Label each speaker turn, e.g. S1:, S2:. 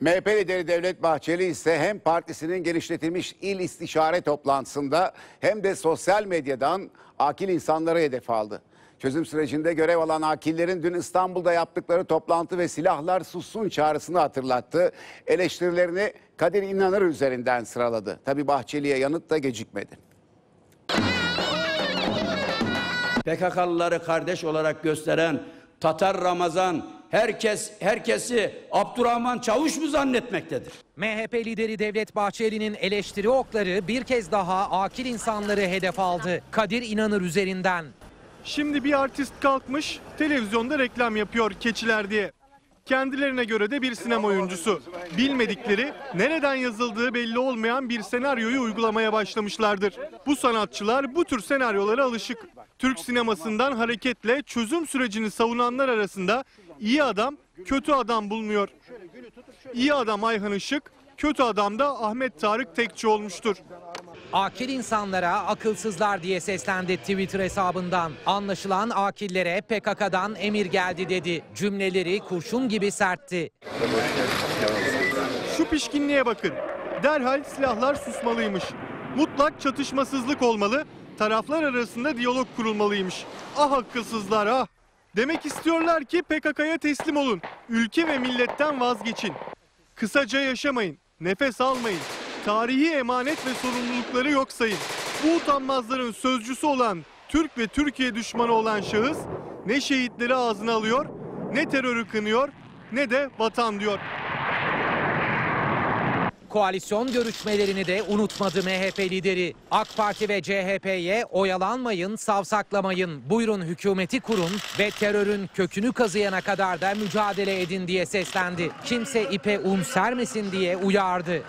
S1: MHP lideri Devlet Bahçeli ise hem partisinin genişletilmiş il istişare toplantısında hem de sosyal medyadan akil insanları hedef aldı. Çözüm sürecinde görev alan akillerin dün İstanbul'da yaptıkları toplantı ve silahlar sussun çağrısını hatırlattı. Eleştirilerini Kadir İnanır üzerinden sıraladı. Tabi Bahçeli'ye yanıt da gecikmedi.
S2: PKK'lıları kardeş olarak gösteren Tatar Ramazan herkes herkesi Abdurrahman Çavuş mu zannetmektedir?
S3: MHP lideri Devlet Bahçeli'nin eleştiri okları bir kez daha akil insanları hedef aldı. Kadir İnanır üzerinden.
S4: Şimdi bir artist kalkmış televizyonda reklam yapıyor keçiler diye. Kendilerine göre de bir sinema oyuncusu. Bilmedikleri, nereden yazıldığı belli olmayan bir senaryoyu uygulamaya başlamışlardır. Bu sanatçılar bu tür senaryolara alışık. Türk sinemasından hareketle çözüm sürecini savunanlar arasında iyi adam, kötü adam bulunuyor. İyi adam Ayhan Işık, kötü adam da Ahmet Tarık Tekçi olmuştur.
S3: Akil insanlara akılsızlar diye seslendi Twitter hesabından. Anlaşılan akillere PKK'dan emir geldi dedi. Cümleleri kurşun gibi sertti.
S4: Şu pişkinliğe bakın. Derhal silahlar susmalıymış. Mutlak çatışmasızlık olmalı. Taraflar arasında diyalog kurulmalıymış. Ah akılsızlar ah. Demek istiyorlar ki PKK'ya teslim olun. Ülke ve milletten vazgeçin. Kısaca yaşamayın. Nefes almayın. Tarihi emanet ve sorumlulukları yok sayın. Bu utanmazların sözcüsü olan Türk ve Türkiye düşmanı olan şahıs ne şehitleri ağzına alıyor, ne terörü kınıyor, ne de vatan diyor.
S3: Koalisyon görüşmelerini de unutmadı MHP lideri. AK Parti ve CHP'ye oyalanmayın, savsaklamayın, buyurun hükümeti kurun ve terörün kökünü kazıyana kadar da mücadele edin diye seslendi. Kimse ipe un sermesin diye uyardı.